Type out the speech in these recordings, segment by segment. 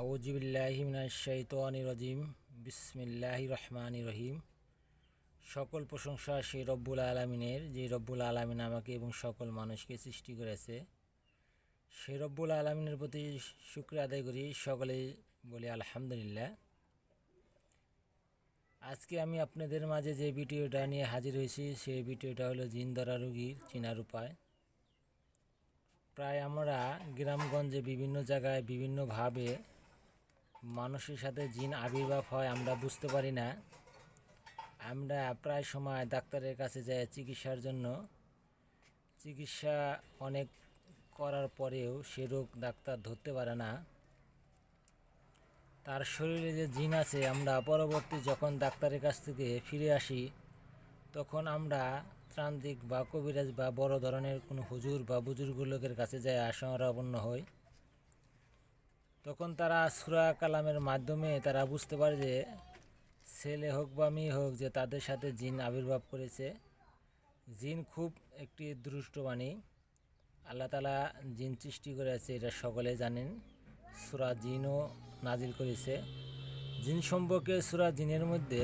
আউজিবিল্লাহিমিনাশাইতানি রজিম। বিসমিল্লাহি রহমানি রহিম। সকল প্রশংসা সেই রব্বুল আলমিনের, যে রব্বুল আলমিন আমাকে এবং সকল মানুষকে সৃষ্টি করেছে। সেই রব্বুল আলমিনের প্রতি শুক্রিয়া আদায় করি সকলেই বলি আলহামদুলিল্লাহ। আজকে আমি আপনাদের মাঝে যে ভিডিওটা নিয়ে হাজির হয়েছি, সেই ভিডিওটা হলো জিন ধরা রুগীর চিনার উপায়। প্রায় আমরা গ্রামগঞ্জে বিভিন্ন জায়গায় বিভিন্নভাবে মানুষের সাথে জিন আবির্ভাব হয় আমরা বুঝতে পারি না। আমরা প্রায় সময় ডাক্তারের কাছে যাই চিকিৎসার জন্য। চিকিৎসা অনেক করার পরেও সে রোগ ডাক্তার ধরতে পারে না। তার শরীরে যে জিন আছে, আমরা পরবর্তী যখন ডাক্তারের কাছ থেকে ফিরে আসি, তখন আমরা ত্রান্তিক বা কবিরাজ বা বড় ধরনের কোনো হুজুর বা বুজুর্গ লোকের কাছে যায় আশঙ্কাপন্ন হয় তখন তারা সুরা কালামের মাধ্যমে তারা বুঝতে পারে যে ছেলে হোক বা মেয়ে হোক যে তাদের সাথে জিন আবির্ভাব করেছে। জিন খুব একটি দুষ্টবাণী আল্লাহ তালা জিন সৃষ্টি করেছে, এটা সকলে জানেন। সুরা জিনও নাজিল করেছে। জিন সম্পর্কে সুরা জিনের মধ্যে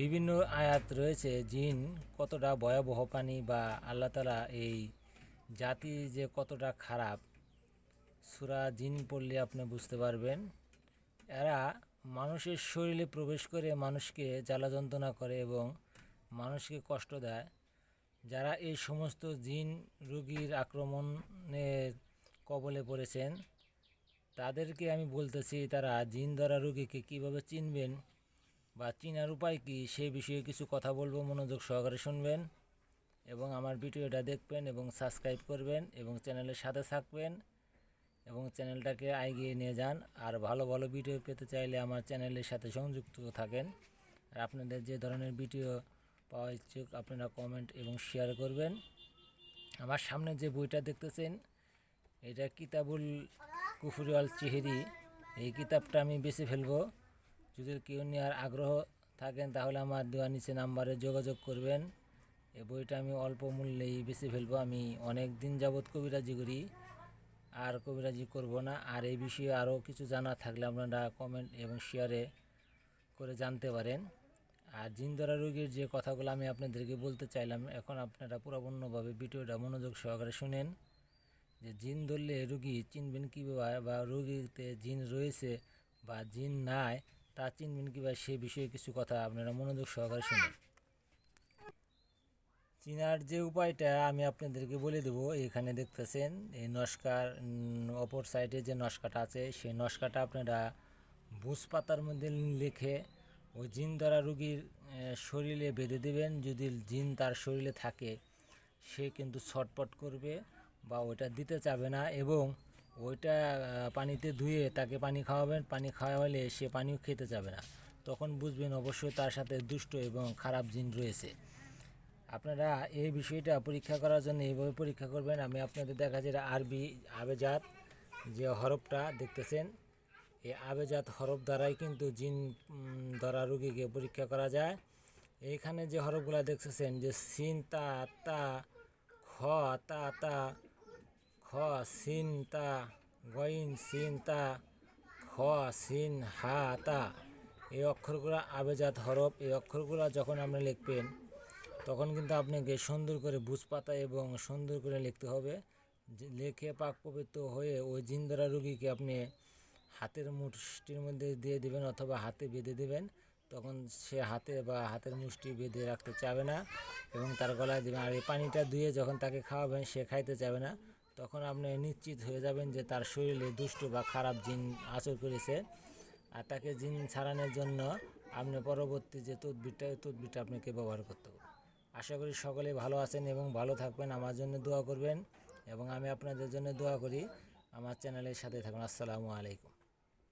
বিভিন্ন আয়াত রয়েছে। জিন কতটা ভয়াবহ প্রাণী বা আল্লাহ তালা এই জাতি যে কতটা খারাপ সুরা জিন পড়লে আপনি বুঝতে পারবেন। এরা মানুষের শরীরে প্রবেশ করে মানুষকে জ্বালা যন্ত্রণা করে এবং মানুষকে কষ্ট দেয়। যারা এই সমস্ত জিন রোগীর আক্রমণের কবলে পড়েছেন, তাদেরকে আমি বলতেছি, তারা জিন ধরা রোগীকে কীভাবে চিনবেন বা চিনার উপায় কী সেই বিষয়ে কিছু কথা বলব, মনোযোগ সহকারে শুনবেন এবং আমার ভিডিওটা দেখবেন এবং সাবস্ক্রাইব করবেন এবং চ্যানেলের সাথে থাকবেন। এবং চ্যানেলটাকে এগিয়ে নিয়ে যান। আর ভালো ভালো ভিডিও পেতে চাইলে আমার চ্যানেলের সাথে সংযুক্ত থাকেন। আর আপনাদের যে ধরনের ভিডিও পাওয়া ইচ্ছুক, আপনারা কমেন্ট এবং শেয়ার করবেন। আমার সামনে যে বইটা দেখতেছেন, এটা কিতাবুল কুফুরিয়াল চেহেরি। এই কিতাবটা আমি বেছে ফেলব। যদি কেউ নেওয়ার আগ্রহ থাকেন, তাহলে আমার দেওয়া নিচে নাম্বারে যোগাযোগ করবেন। এই বইটা আমি অল্প মূল্যেই বেছে ফেলব। আমি অনেক দিন যাবৎ কবিরাজি করি। আর কবিরাজি করব না। আর এই বিষয়ে আরও কিছু জানা থাকলে আপনারা কমেন্ট এবং শেয়ারে করে জানতে পারেন। আর জিনদরা রোগীর যে কথাগুলো আমি আপনাদেরকে বলতে চাইলাম, এখন আপনারা পুরাপূর্ণভাবে ভিডিওটা মনোযোগ সহকারে শুনেন। যে জিন ধরলে রুগী চিনবেন কীভাবে বা রুগীতে জিন রয়েছে বা জিন নাই, তা চিনবেন কীভাবে সে বিষয়ে কিছু কথা আপনারা মনোযোগ সহকারে শুনুন। চিনার যে উপায়টা আমি আপনাদেরকে বলে দেবো, এখানে দেখতেছেন, এই নস্কার অপর সাইডে যে নস্কাটা আছে, সেই নস্কাটা আপনারা বুস পাতার মধ্যে লিখে ওই জিন ধরা রুগীর শরীরে বেঁধে দেবেন। যদি জিন তার শরীরে থাকে, সে কিন্তু ছটপট করবে বা ওইটা দিতে চাবে না এবং ওইটা পানিতে ধুয়ে তাকে পানি খাওয়াবেন। পানি খাওয়ালে সে পানিও খেতে যাবে না। তখন বুঝবেন অবশ্যই তার সাথে দুষ্ট এবং খারাপ জিন রয়েছে। আপনারা এই বিষয়টা পরীক্ষা করার জন্য এইভাবে পরীক্ষা করবেন। আমি আপনাদের দেখা যায় আরবি আবেজাত যে হরফটা দেখতেছেন। এই আবেজাত হরফ দ্বারাই কিন্তু জিন ধরা রুগীকে পরীক্ষা করা যায়। এইখানে যে হরফগুলো দেখতেছেন, যে সিন, তা তা, খ, তা তা, খ, সিন, তা, গইন, সিন, তা, খ, সিন, হা, তা। এই অক্ষরগুলো আবেজাত হরফ, এই অক্ষরগুলো যখন আপনি লিখবেন তখন কিন্তু আপনাকে সুন্দর করে বুঝ পাতা এবং সুন্দর করে লিখতে হবে। লেখে পাক পবিত্র হয়ে ওই জিন্দরা রুগীকে আপনি হাতের মুষ্টির মধ্যে দিয়ে দেবেন অথবা হাতে বেঁধে দেবেন। তখন সে হাতে বা হাতের মুষ্টি বেঁধে রাখতে চাবে না এবং তার গলায় দেবেন। আর এই পানিটা ধুয়ে যখন তাকে খাওয়াবেন, সে খাইতে চাবে না। তখন আপনি নিশ্চিত হয়ে যাবেন যে তার শরীরে দুষ্ট বা খারাপ জিন আচর করেছে। আর তাকে জিন ছাড়ানোর জন্য আপনি পরবর্তী যে তদবিরটা ওই আপনাকে ব্যবহার করতে হবে। আশা করি সকলে ভালো আছেন এবং ভালো থাকবেন। আমার জন্য দোয়া করবেন এবং আমি আপনাদের জন্য দোয়া করি। আমার চ্যানেলের সাথে থাকুন। আসসালামু আলাইকুম।